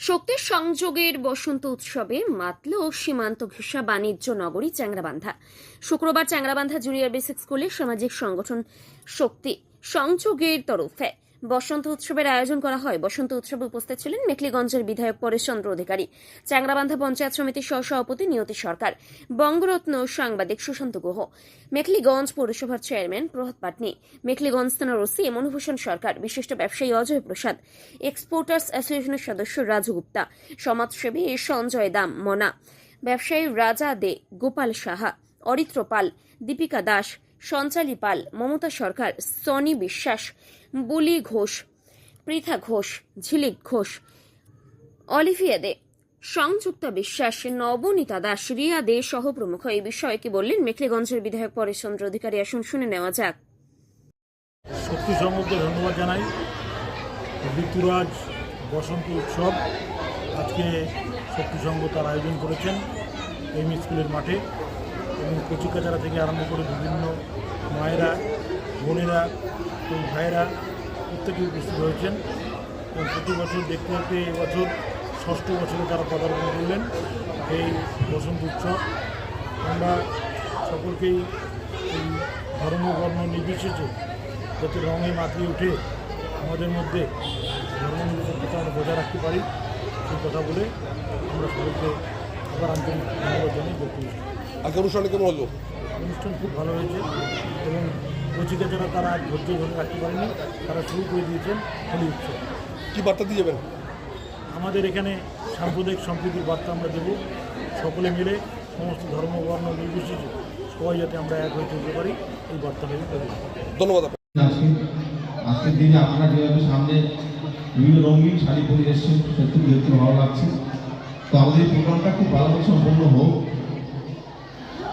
শক্তির সংযোগের বসন্ত উৎসবে মাতল সীমান্ত ঘেঁষা বাণিজ্য নগরী চ্যাংরাবান্ধা। শুক্রবার চ্যাংরাবান্ধা জুনিয়র বেসিক স্কুলে সামাজিক সংগঠন শক্তি সংযোগের তরফে বসন্ত উৎসবের আয়োজন করা হয়। বসন্ত উৎসবে উপস্থিত ছিলেন মেখলিগঞ্জের বিধায়ক পরেশচন্দ্র অধিকারী, চ্যাংরাবান্ধা পঞ্চায়েত সমিতির সহসভাপতি নিয়তি সরকার, বঙ্গরত্ন সাংবাদিক সুশান্ত গুহ, মেখলিগঞ্জ পৌরসভার চেয়ারম্যান প্রভাত পাটনি, মেখলিগঞ্জ থানার ওসি মনোভূষণ সরকার, বিশিষ্ট ব্যবসায়ী অজয় প্রসাদ, এক্সপোর্টার্স অ্যাসোসিয়েশনের সদস্য রাজু গুপ্তা, সমাজসেবী সঞ্জয় দাম মনা, ব্যবসায়ী রাজা দে গোপাল সাহা, অরিত্র পাল, দীপিকা দাস সঞ্চালী পাল, মমতা সরকার, সনি বিশ্বাস, বুলি ঘোষ, পৃথা ঘোষ, ঝিলিক ঘোষ, অলিভিয়া দে, সংযুক্তা বিশ্বাস, নবনীতা দাস, রিয়া দে সহ প্রমুখ। এই বিষয়ে কি বললেন মেখলিগঞ্জের বিধায়ক পরেশচন্দ্র অধিকারী? আসুন, শুনে নেওয়া যাক। শক্তি সংঘকে ধন্যবাদ জানাই ঋতুরাজ বসন্ত উৎসব। আজকে শক্তি সংঘ তার আয়োজন করেছেন এম স্কুলের মাঠে। এবং কচিকাচারা থেকে আরম্ভ করে বিভিন্ন মায়েরা, বোনেরা এবং ভাইয়েরা প্রত্যেকে উপস্থিত হয়েছেন। এবং প্রতি বছর দেখতে দেখতে এবছর ষষ্ঠ বছরে তারা পদার্পণ করলেন এই বসন্ত উৎসব। আমরা সকলকেই এই ধর্ম, বর্ণ নির্বিশেষে যাতে রঙে মাতিয়ে উঠে আমাদের মধ্যে ধর্মনিরপেক্ষতা আমরা বজায় রাখতে পারি, সেই কথা বলে আমরা সবাইকে আবার আন্তরিক ধন্যবাদ জানাই বক্তব্য আজকে অনুষ্ঠানে কেমন হলো? অনুষ্ঠান খুব ভালো হয়েছে এবং কচিকা যারা তারা ধৈর্য ধরে রাখতে পারেনি। তারা শুরু করে দিয়েছেন হোলি উৎসব। কী বার্তা দিয়ে যাবেন? আমাদের এখানে সাম্প্রদায়িক সম্প্রীতির বার্তা আমরা দেব। সকলে মিলে সমস্ত ধর্ম বর্ণ নির্বিশেষে সবাই যাতে আমরা এক হয়ে চলতে পারি এই বার্তাটা আমি দেবো। ধন্যবাদ। আজকের দিনে আপনারা যেভাবে সামনে বিভিন্ন রঙিন শাড়ি পরে এসেছেন সত্যি দেখতে ভালো লাগছে। তো আমাদের এই প্রোগ্রামটা খুব ভালোভাবে সম্পন্ন হোক।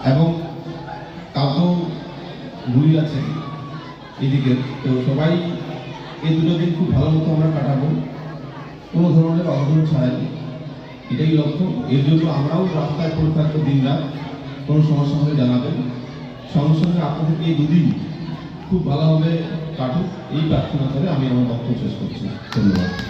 এবং কাউকেও ঘুরি আছে এদিকে। তো সবাই এই দুটো দিন খুব ভালো মতো আমরা কাটাবো। কোনো ধরনের অঘটন ছাড়াই। এটাই লক্ষ্য। এর জন্য আমরাও রাস্তায় পড়ে থাকব দিন রাত। কোনো সমস্যা হলে জানাবেন। সঙ্গে সঙ্গে আপনাদেরকে এই দুদিন খুব ভালোভাবে কাটুক। এই প্রার্থনা করে আমি আমার বক্তব্য শেষ করছি। ধন্যবাদ।